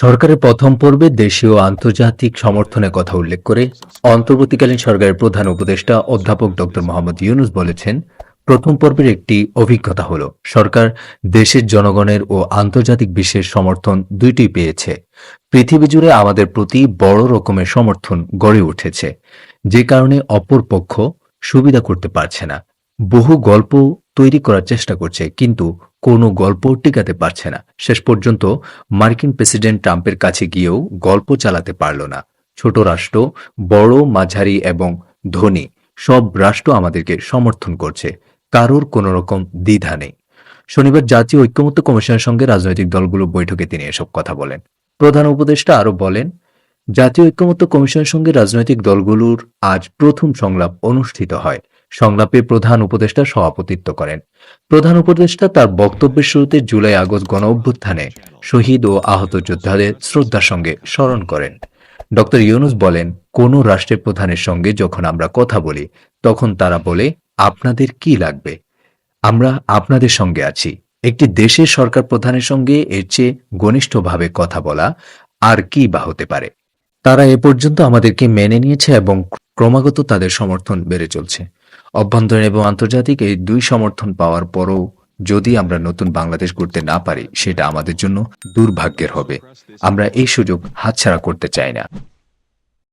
সরকারের প্রথম পর্বে দেশীয় আন্তর্জাতিক সমর্থনের কথা উল্লেখ করে অন্তর্বর্তীকালীন সরকারের প্রধান উপদেষ্টা অধ্যাপক ডক্টর মোহাম্মদ ইউনুস বলেছেন, প্রথম পর্বের একটি অভিজ্ঞতা হল, সরকার দেশের জনগণের ও আন্তর্জাতিক বিশ্বের সমর্থন দুইটি পেয়েছে। পৃথিবী জুড়ে আমাদের প্রতি বড় রকমের সমর্থন গড়ে উঠেছে। যে কারণে অপর পক্ষ সুবিধা করতে পারছে না। বহু গল্প তৈরি করার চেষ্টা করছে, কিন্তু কোনো গল্প টিকাতে পারছে না। শেষ পর্যন্ত মার্কিন প্রেসিডেন্ট ট্রাম্পের কাছে গিয়েও গল্প চালাতে পারল না। ছোট রাষ্ট্র, বড়, মাঝারি এবং ধনী, সব রাষ্ট্র আমাদেরকে সমর্থন করছে। কারোর কোনো রকম দ্বিধা নেই। শনিবার জাতীয় ঐক্যমত্য কমিশনের সঙ্গে রাজনৈতিক দলগুলো বৈঠকে তিনি এসব কথা বলেন। প্রধান উপদেষ্টা আরও বলেন, জাতীয় ঐক্যমত্য কমিশনের সঙ্গে রাজনৈতিক দলগুলোর আজ প্রথম সংলাপ অনুষ্ঠিত হয়। সংলাপে প্রধান উপদেষ্টা সভাপতিত্ব করেন। প্রধান উপদেষ্টা তার বক্তব্যের শুরুতে জুলাই আগস্ট গণ অভ্যুত্থানে শহীদ ও আহত যোদ্ধাদের শ্রদ্ধার সঙ্গে স্মরণ করেন। ডক্টর ইউনুস বলেন, কোন রাষ্ট্রের প্রধানের সঙ্গে যখন আমরা কথা বলি, তখন তারা বলে, আপনাদের কি লাগবে? আমরা আপনাদের সঙ্গে আছি। একটি দেশের সরকার প্রধানের সঙ্গে এর চেয়ে ঘনিষ্ঠভাবে কথা বলা আর কি বা হতে পারে। তারা এ পর্যন্ত আমাদেরকে মেনে নিয়েছে এবং ক্রমাগত তাদের সমর্থন বেড়ে চলছে। অভ্যন্তরীণ এবং আন্তর্জাতিক এই দুই সমর্থন পাওয়ার পরও যদি আমরা নতুন বাংলাদেশ গড়তে না পারি, সেটা আমাদের জন্য দুর্ভাগ্যের হবে। আমরা এই সুযোগ হাতছাড়া করতে চাই না।